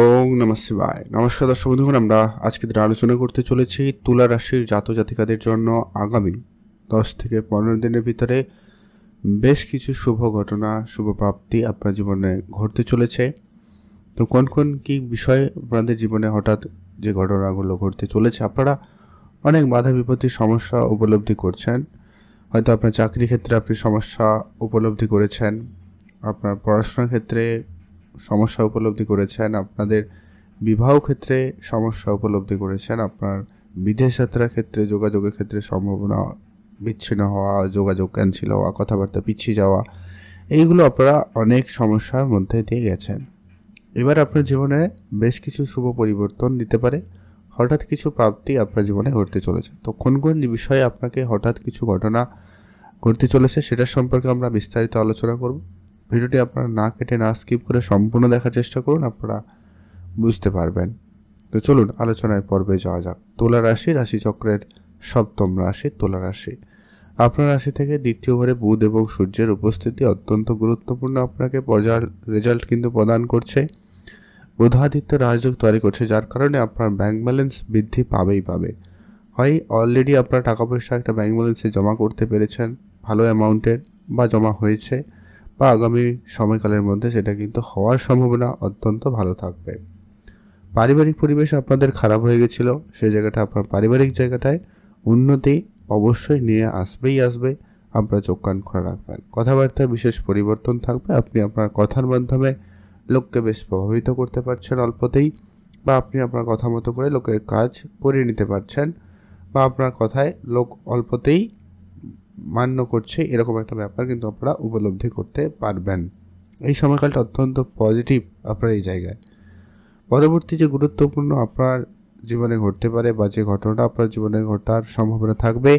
ওং নমঃ শিবায়। নমস্কার দর্শক বন্ধুগণ, আমরা আজকে আলোচনা করতে চলেছি, তুলা রাশির জাত জাতিকাদের জন্য আগামী দশ থেকে পনেরো দিনের ভিতরে বেশ কিছু শুভ ঘটনা, শুভ প্রাপ্তি আপনার জীবনে ঘটতে চলেছে। তো কোন কোন কী বিষয় আপনাদের জীবনে হঠাৎ যে ঘটনাগুলো ঘটতে চলেছে, আপনারা অনেক বাধা বিপত্তির সমস্যা উপলব্ধি করছেন। হয়তো আপনার চাকরি ক্ষেত্রে আপনি সমস্যা উপলব্ধি করেছেন, আপনার পড়াশোনার ক্ষেত্রে সমস্যা উপলব্ধি করেছেন, আপনাদের বিবাহ ক্ষেত্রে সমস্যা উপলব্ধি করেছেন, আপনার বিদেশ যাত্রার ক্ষেত্রে, যোগাযোগের ক্ষেত্রে সম্ভাবনা বিচ্ছিন্ন হওয়া, যোগাযোগ ক্যান্সেল হওয়া, কথাবার্তা পিছিয়ে যাওয়া, এইগুলো আপনারা অনেক সমস্যার মধ্যে দিয়ে গেছেন। এবার আপনার জীবনে বেশ কিছু শুভ পরিবর্তন দিতে পারে, হঠাৎ কিছু প্রাপ্তি আপনার জীবনে ঘটতে চলেছে। তো কোন কোন বিষয়ে আপনাকে হঠাৎ কিছু ঘটনা ঘটতে চলেছে, সেটার সম্পর্কে আমরা বিস্তারিত আলোচনা করব। ভিডিওটি আপনারা না কেটে, না স্কিপ করে সম্পূর্ণ দেখার চেষ্টা করুন, আপনারা বুঝতে পারবেন। তো চলুন, আলোচনায় পর্বে যাওয়া যাক। তুলা রাশি, রাশিচক্রের সপ্তম রাশি, তুলা রাশি। আপনার রাশি থেকে দ্বিতীয় ঘরে বুধ এবং সূর্যের উপস্থিতি অত্যন্ত গুরুত্বপূর্ণ। আপনাকে পর্যায় রেজাল্ট কিন্তু প্রদান করছে। বুধাদিত্য রাজযোগ তৈরি করছে, যার কারণে আপনার ব্যাংক ব্যালেন্স বৃদ্ধি পাবেই পাবে। হয় অলরেডি আপনার টাকা পয়সা একটা ব্যাংক ব্যালেন্সে জমা করতে পেরেছেন, ভালো অ্যামাউন্টের বা জমা হয়েছে। বা আগামী সময়কালের মধ্যে সেটা কিন্তু হওয়ার সম্ভাবনা অত্যন্ত ভালো থাকবে। পারিবারিক পরিবেশ আপনাদের খারাপ হয়ে গেছিল সেই জায়গাটা আপনার পারিবারিক জায়গাটায় উন্নতি অবশ্যই নিয়ে আসবেই আসবে। আপনার চোখ কান খোলা রাখবেন। কথাবার্তায় বিশেষ পরিবর্তন থাকবে। আপনি আপনার কথার মাধ্যমে লোককে বেশ প্রভাবিত করতে পারছেন অল্পতেই বা আপনি আপনার কথা মতো করে লোকের কাজ করে নিতে পারছেন বা আপনার কথায় লোক অল্পতেই মান্য করছে এরকম একটা ব্যাপার কিন্তু আপনারা উপলব্ধি করতে পারবেন। এই সময়কালটা অত্যন্ত পজিটিভ আপনার এই জায়গায়। পরবর্তী যে গুরুত্বপূর্ণ আপনার জীবনে ঘটতে পারে বা যে ঘটনাটা আপনার জীবনে ঘটার সম্ভাবনা থাকবে,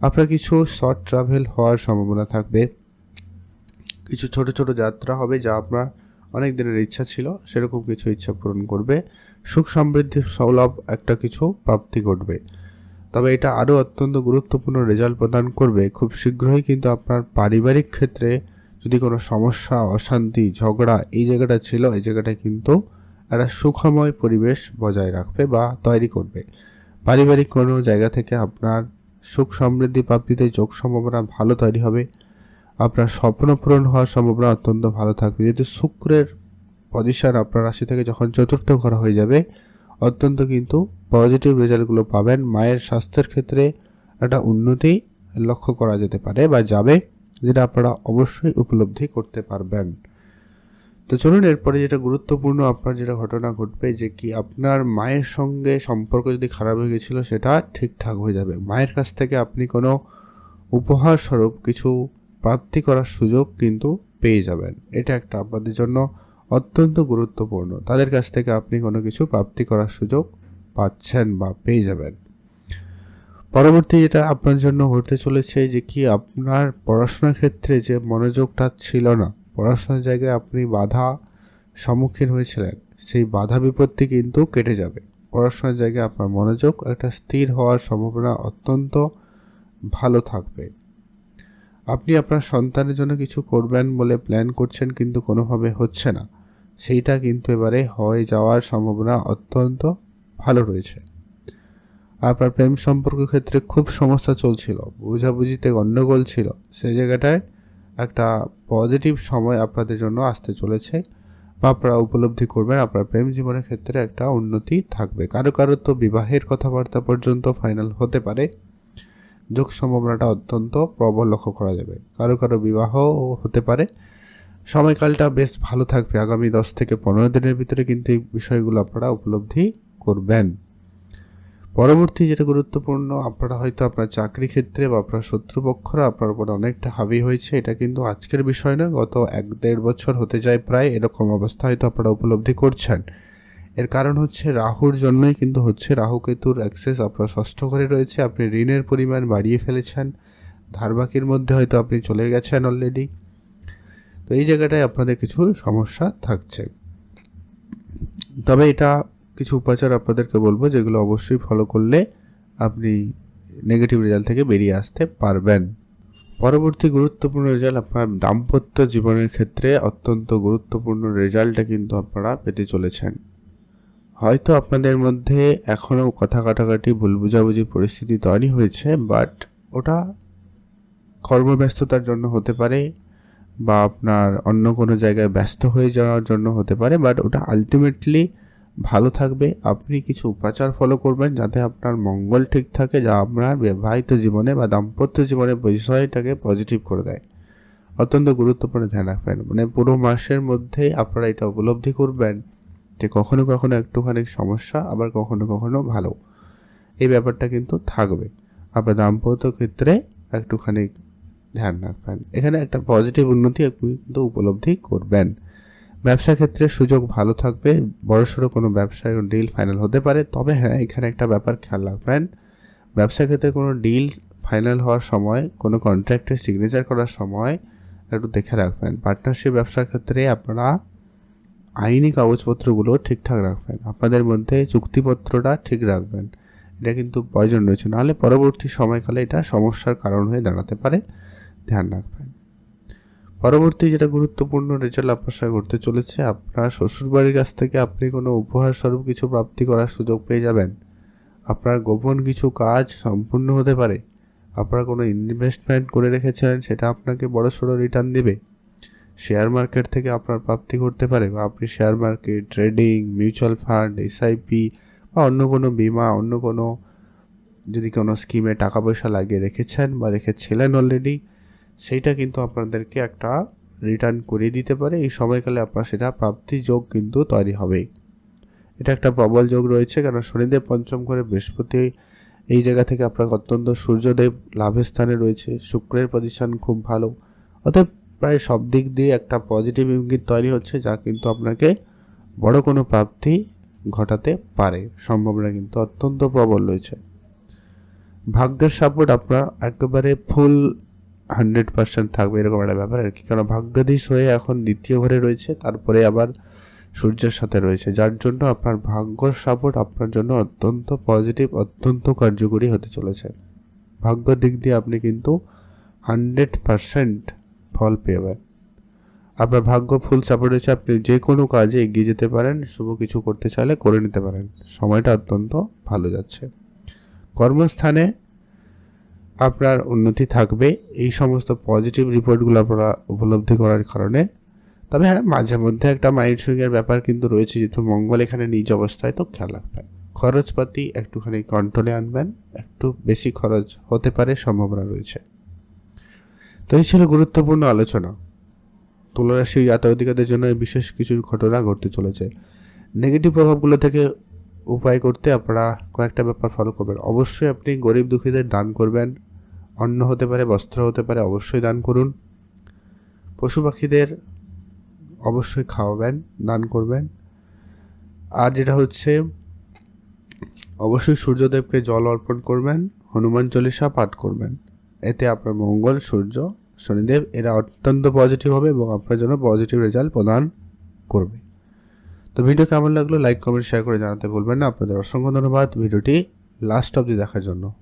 আপনার কিছু শর্ট ট্রাভেল হওয়ার সম্ভাবনা থাকবে। কিছু ছোট ছোট যাত্রা হবে যা আপনার অনেক দিনের ইচ্ছা ছিল, সেরকম কিছু ইচ্ছা পূরণ করবে। সুখ সমৃদ্ধি সৌলভ একটা কিছু প্রাপ্তি ঘটবে। তবে এটা আরও অত্যন্ত গুরুত্বপূর্ণ রেজাল্ট প্রদান করবে। খুব শীঘ্রই কিন্তু আপনার পারিবারিক ক্ষেত্রে যদি কোনো সমস্যা, অশান্তি, ঝগড়া এই জায়গাটা ছিল, এই জায়গাটা কিন্তু একটা সুখময় পরিবেশ বজায় রাখবে বা তৈরি করবে। পারিবারিক কোনো জায়গা থেকে আপনার সুখ সমৃদ্ধি প্রাপ্তিতে যোগ সম্ভাবনা ভালো তৈরি হবে। আপনার স্বপ্ন পূরণ হওয়ার সম্ভাবনা অত্যন্ত ভালো থাকবে। যেহেতু শুক্রের পজিশন আপনার রাশি থেকে যখন চতুর্থ করা হয়ে যাবে অত্যন্ত কিন্তু পজিটিভ রেজাল্টগুলো পাবেন। মায়ের স্বাস্থ্যের ক্ষেত্রে একটা উন্নতি লক্ষ্য করা যেতে পারে বা যাবে, যেটা আপনারা অবশ্যই উপলব্ধি করতে পারবেন। তো চলুন এরপরে যেটা গুরুত্বপূর্ণ আপনার যেটা ঘটনা ঘটবে, যে কি আপনার মায়ের সঙ্গে সম্পর্ক যদি খারাপ হয়ে গেছিল, সেটা ঠিকঠাক হয়ে যাবে। মায়ের কাছ থেকে আপনি কোনো উপহার স্বরূপ কিছু প্রাপ্তি করার সুযোগ কিন্তু পেয়ে যাবেন। এটা একটা আপনাদের জন্য অত্যন্ত গুরুত্বপূর্ণ। তাদের কাছ থেকে আপনি কোনো কিছু প্রাপ্তি করার সুযোগ পাচ্ছেন বা পেয়ে যাবেন। পরবর্তী যেটা আপনার জন্য হতে চলেছে যে কি আপনার পড়াশোনার ক্ষেত্রে যে মনোযোগটা ছিল না, পড়াশোনার জায়গায় আপনি বাধা সম্মুখীন হয়েছিলেন, সেই বাধা বিপত্তি কিন্তু কেটে যাবে। পড়াশোনার জায়গায় আপনার মনোযোগ একটা স্থির হওয়ার সম্ভাবনা অত্যন্ত ভালো থাকবে। আপনি আপনার সন্তানের জন্য কিছু করবেন বলে প্ল্যান করছেন কিন্তু কোনোভাবে হচ্ছে না। সেইটা কিন্তু এবারে হয়ে যাওয়ার সম্ভাবনা অত্যন্ত ভালো রয়েছে। আপনার প্রেম সম্পর্কের ক্ষেত্রে খুব সমস্যা চলছিল, বুঝাবুঝিতে গণ্ডগোল ছিল। সেই জায়গাটায় একটা পজিটিভ সময় আপনাদের জন্য আসতে চলেছে বা আপনারা উপলব্ধি করবেন আপনার প্রেম জীবনের ক্ষেত্রে একটা উন্নতি থাকবে। কারও কারও তো বিবাহের কথাবার্তা পর্যন্ত ফাইনাল হতে পারে। যোগ সম্ভাবনাটা অত্যন্ত প্রবল লক্ষ্য করা যাবে। কারও কারও বিবাহও হতে পারে। সময়কালটা বেশ ভালো থাকবে আগামী দশ থেকে পনেরো দিনের ভিতরে কিন্তু এই বিষয়গুলো আপনারা উপলব্ধি করবেন। পরবর্তী যেটা গুরুত্বপূর্ণ, আপনারা হয়তো আপনার চাকরি ক্ষেত্রে বা আপনার শত্রুপক্ষরা আপনার উপর অনেকটা হাবি হয়েছে, এটা কিন্তু আজকের বিষয় না গত এক দেড় বছর হতে যায় প্রায়, এরকম অবস্থা হয়তো আপনারা উপলব্ধি করছেন। এর কারণ হচ্ছে রাহুর জন্যই কিন্তু হচ্ছে রাহু কেতুর অ্যাক্সেস আপনার ষষ্ঠ ঘরে রয়েছে, আপনি ঋণের পরিমাণ বাড়িয়ে ফেলেছেন, ধারবাকির মধ্যে হয়তো আপনি চলে গেছেন অলরেডি এই জায়গাটায় আপনাদের কিছু সমস্যা থাকছে। তবে এটা কিছু উপাচার আপনাদেরকে বলব, যেগুলো অবশ্যই ফলো করলে আপনি নেগেটিভ রেজাল্ট থেকে বেরিয়ে আসতে পারবেন। পরবর্তী গুরুত্বপূর্ণ রেজাল্ট আপনার দাম্পত্য জীবনের ক্ষেত্রে অত্যন্ত গুরুত্বপূর্ণ রেজাল্টটা কিন্তু আপনারা পেতে চলেছেন। হয়তো আপনাদের মধ্যে এখনও কথা কাটাকাটি, ভুল বুঝাবুঝি পরিস্থিতি তৈরি হয়েছে বাট ওটা কর্মব্যস্ততার জন্য হতে পারে বা আপনার অন্য কোনো জায়গায় ব্যস্ত হয়ে যাওয়ার জন্য হতে পারে বাট ওটা আলটিমেটলি ভালো থাকবে। আপনি কিছু উপাচার ফলো করবেন যাতে আপনার মঙ্গল ঠিক থাকে, যা আপনার বিবাহিত জীবনে বা দাম্পত্য জীবনে বিষয়টাকে পজিটিভ করে দেয়। অত্যন্ত গুরুত্বপূর্ণ ধ্যান রাখবেন। মানে পুরো মাসের মধ্যে আপনারা এটা উপলব্ধি করবেন যে কখনো কখনো একটুখানি সমস্যা, আবার কখনো কখনো ভালো। এই ব্যাপারটা কিন্তু থাকবে। আপনার দাম্পত্য ক্ষেত্রে একটুখানি ধ্যান রাখবেন এখানে একটা পজিটিভ উন্নতি কিন্তু উপলব্ধি করবেন। ব্যবসা ক্ষেত্রে সুযোগ ভালো থাকবে, বড়সড় কোনো ব্যবসায় ডিল ফাইনাল হতে পারে, তবে হ্যাঁ এখানে একটা ব্যাপার খেয়াল রাখবেন। ব্যবসা ক্ষেত্রে কোনো ডিল ফাইনাল হওয়ার সময়, কোনো কন্ট্রাক্টের সিগনেচার করার সময় একটু দেখে রাখবেন। পার্টনারশিপ ব্যবসার ক্ষেত্রে আপনারা আইনি কাগজপত্রগুলো ঠিকঠাক রাখবেন। আপনাদের মধ্যে চুক্তিপত্রটা ঠিক রাখবেন। এটা কিন্তু প্রয়োজন রয়েছে। নাহলে পরবর্তী সময়কালে এটা সমস্যার কারণ হয়ে দাঁড়াতে পারে। ধ্যান রাখবেন। পরবর্তী যেটা গুরুত্বপূর্ণ রেজাল্ট সাথে ঘটতে চলেছে, আপনার শ্বশুরবাড়ির কাছ থেকে আপনি কোনো উপহার স্বরূপ কিছু প্রাপ্তি করার সুযোগ পেয়ে যাবেন। আপনার গোপন কিছু কাজ সম্পূর্ণ হতে পারে। আপনারা কোনো ইনভেস্টমেন্ট করে রেখেছেন সেটা আপনাকে বড় সড়ো রিটার্ন দেবে। শেয়ার মার্কেট থেকে আপনার প্রাপ্তি করতে পারে বা আপনি share market trading mutual fund SIP বা অন্য কোনো বিমা, অন্য কোনো যদি কোনো স্কিমে টাকা পয়সা লাগিয়ে রেখেছেন বা রেখেছিলেন অলরেডি সেইটা কিন্তু আপনাদেরকে একটা রিটার্ন করিয়ে দিতে পারে। এই সময়কালে আপনার সেটা প্রাপ্তি যোগ কিন্তু তৈরি হবে। এটা একটা প্রবল যোগ রয়েছে কারণ শনিদেব পঞ্চম করে বৃহস্পতি এই জায়গা থেকে আপনার অত্যন্ত সূর্যদেব লাভের স্থানে রয়েছে। শুক্রের পজিশন খুব ভালো। অতএব প্রায় সব দিক দিয়ে একটা পজিটিভ ইঙ্গিত তৈরি হচ্ছে যা কিন্তু আপনাকে বড় কোনো প্রাপ্তি ঘটাতে পারে। সম্ভাবনা কিন্তু অত্যন্ত প্রবল রয়েছে। ভাগ্যের সাপোর্ট আপনার একেবারে ফুল হান্ড্রেড পার্সেন্ট থাকবে, এরকম একটা ব্যাপার আর কি। কারণ ভাগ্যাধীশ হয়ে এখন দ্বিতীয় ঘরে রয়েছে, তারপরে আবার সূর্যের সাথে রয়েছে। যার জন্য আপনার ভাগ্যর সাপোর্ট আপনার জন্য অত্যন্ত পজিটিভ অত্যন্ত কার্যকরী হতে চলেছে। ভাগ্য দিক দিয়ে আপনি কিন্তু হান্ড্রেড পারসেন্ট ফল পেয়ে আপনার ভাগ্য ফুল সাপোর্ট হয়েছে আপনি যে কোনো কাজে এগিয়ে যেতে পারেন, শুভ কিছু করতে চাইলে করে নিতে পারেন। সময়টা অত্যন্ত ভালো যাচ্ছে। কর্মস্থানে আপনার উন্নতি থাকবে। এই সমস্ত পজিটিভ রিপোর্টগুলো আপনারা উপলব্ধি করার কারণে। তবে হ্যাঁ মাঝে মধ্যে একটা মাইন্ড সুইংয়ের ব্যাপার কিন্তু রয়েছে, যেহেতু মঙ্গল এখানে নিজ অবস্থায়, তো খেয়াল রাখবেন। খরচপাতি একটুখানি কন্ট্রোলে আনবেন, একটু বেশি খরচ হতে পারে, সম্ভাবনা রয়েছে। তো এই ছিল গুরুত্বপূর্ণ আলোচনা। তুলারাশি জাত অধিকারদের জন্য বিশেষ কিছু ঘটনা ঘটতে চলেছে। নেগেটিভ প্রভাবগুলো থেকে উপায় করতে আপনারা কয়েকটা ব্যাপার ফলো করবেন। অবশ্যই আপনি গরিব দুঃখীদের দান করবেন অন্ন হতে পারে, বস্ত্র হতে পারে, অবশ্যই দান করুন। পশু পাখিদের অবশ্যই খাওয়াবেন, দান করবেন। আর যেটা হচ্ছে, অবশ্যই সূর্যদেবকে জল অর্পণ করবেন, হনুমান চল্লিশা পাঠ করবেন। এতে আপনার মঙ্গল, সূর্য, শনিদেব, এরা অত্যন্ত পজিটিভ হবে এবং আপনার জন্য পজিটিভ রেজাল্ট প্রদান করবে। তো ভিডিও কেমন লাগল লাইক কমেন্ট শেয়ার করে জানাতে ভুলবেন না। আপনাদের অসংখ্য ধন্যবাদ। ভিডিওটি লাস্ট অবধি দেখার জন্য।